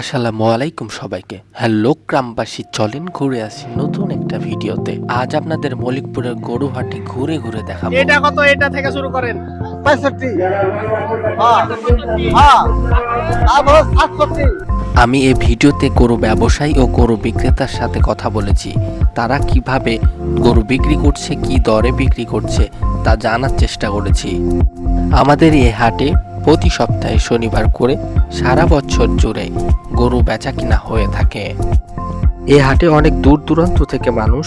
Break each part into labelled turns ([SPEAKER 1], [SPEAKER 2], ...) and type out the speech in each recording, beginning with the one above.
[SPEAKER 1] আসসালামু আলাইকুম সবাইকে। হ্যালো গ্রামবাসী চলেন ঘুরে আসি নতুন একটা ভিডিওতে। আজ আপনাদের মলিকপুরের গরুহাটি ঘুরে ঘুরে দেখাবো।
[SPEAKER 2] এটা কত? এটা থেকে শুরু করেন।
[SPEAKER 3] 65 হ্যাঁ। হ্যাঁ।
[SPEAKER 1] আমি এই ভিডিওতে গরু ব্যবসায়ী ও গরু বিক্রেতার সাথে কথা বলেছি। তারা কীভাবে গরু বিক্রি করছে কি দরে বিক্রি করছে তা জানার চেষ্টা করেছি। আমাদের এই হাটে প্রতি সপ্তাহে শনিবার করে সারা বছর জুড়ে গরু বেচা কিনা হয়ে থাকে। এ হাটে অনেক দূর দূরান্ত থেকে মানুষ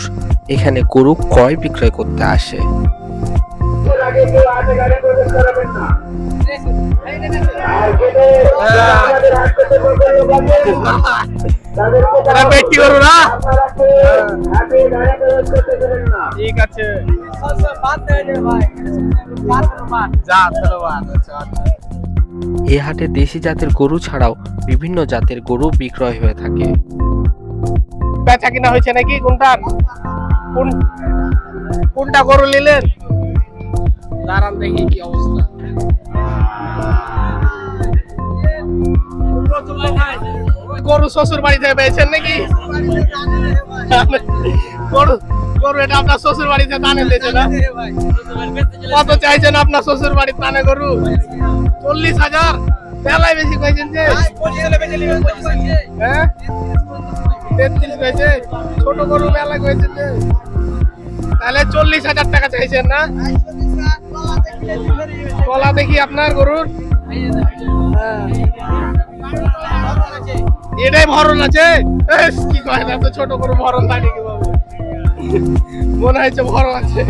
[SPEAKER 1] এখানে গরু ক্রয় বিক্রয় করতে আসে।
[SPEAKER 2] ঠিক আছে।
[SPEAKER 1] এই হাটে দেশি জাতের গরু ছাড়াও বিভিন্ন জাতের গরু বিক্রয় হয়ে থাকে।
[SPEAKER 2] বেচা কিনা হয়েছে নাকি কোনটা? কোন কোনটা গরু নিলেন? দাঁড়ান দেখি কি অবস্থা। গরু শ্বশুর বাড়ি থেকে পেয়েছেন নাকি? গরু গরু এটা আপনার শ্বশুর বাড়িতে দানে দিয়েছে না? কত চাইছেন আপনার শ্বশুর বাড়ির দানে গরু? চল্লিশ হাজার। মেলায় বেশি কয়েছেন যে। হ্যাঁ? তেত্রিশ হয়েছে ছোট গরু মেলা হয়েছে যে। তাহলে চল্লিশ হাজার টাকা চাইছেন না? গলা দেখি আপনার গরুর? হ্যাঁ। এটাই ভরণ আছে? কি কয় না তো ছোট গরু ভরণ থাকে কীভাবে মনে হয়েছে ভরণ আছে।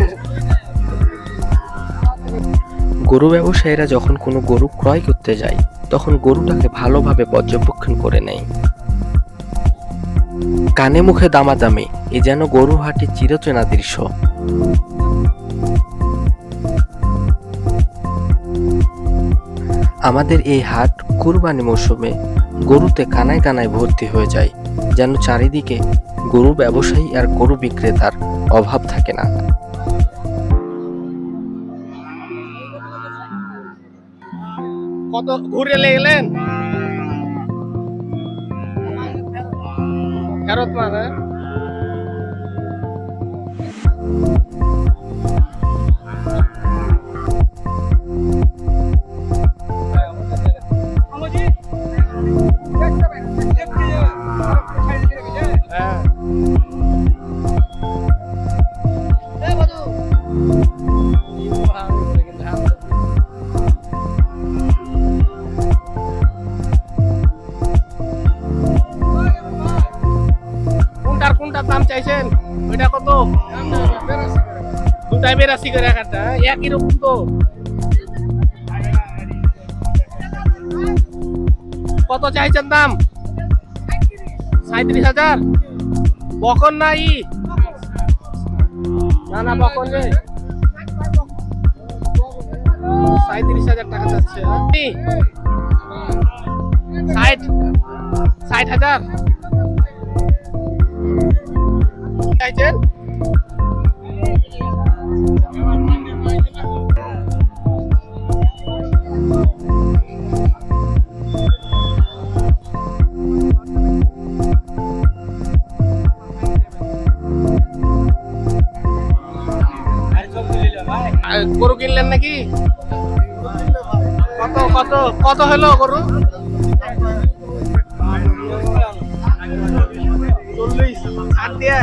[SPEAKER 1] গরু ব্যবসায়ীরা যখন কোনো গরু ক্রয় করতে যায়, তখন গরুটাকে ভালোভাবে পর্যবেক্ষণ করে নেয়। কানে মুখে দামাদামি, এ যেন গরু হাটে চিরচেনা দৃশ্য। আমাদের এই হাট কুরবানি মৌসুমে গরুতে কানায় কানায় ভর্তি হয়ে যায়, যেন চারিদিকে গরু ব্যবসায়ী আর গরু বিক্রেতার অভাব থাকে না।
[SPEAKER 2] কত ঘুরে গেলেন ফেরত মার দাম চাইছেন? ওইটা কত? দুটাই বেরাশি হ্যাঁ? একই রকম তো। কত চাইছেন দাম? সাঁত্রিশ হাজার? বকন না ই? না না, বকন যে সাঁত্রিশ হাজার টাকা যাচ্ছে ষাট? ষাট হাজার? চাইছেন গরু কিনলেন নাকি? কত কত কত হলো গরু? চল্লিশ। ষাট দিয়ে।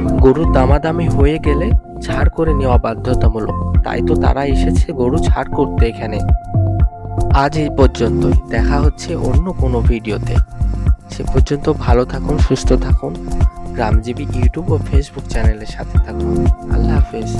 [SPEAKER 1] গরুর দামাদামি হয়ে গেলে ছাড় করে নেওয়া বাধ্যতামূলক। তাই তো তারা এসেছে গরু ছাড় করতে এখানে। আজ এই পর্যন্তই। দেখা হচ্ছে অন্য কোনো ভিডিওতে। সে পর্যন্ত ভালো থাকুন, সুস্থ থাকুন। গ্রামজীবী ইউটিউব ও ফেসবুক চ্যানেলের সাথে থাকুন। আল্লাহ হাফেজ।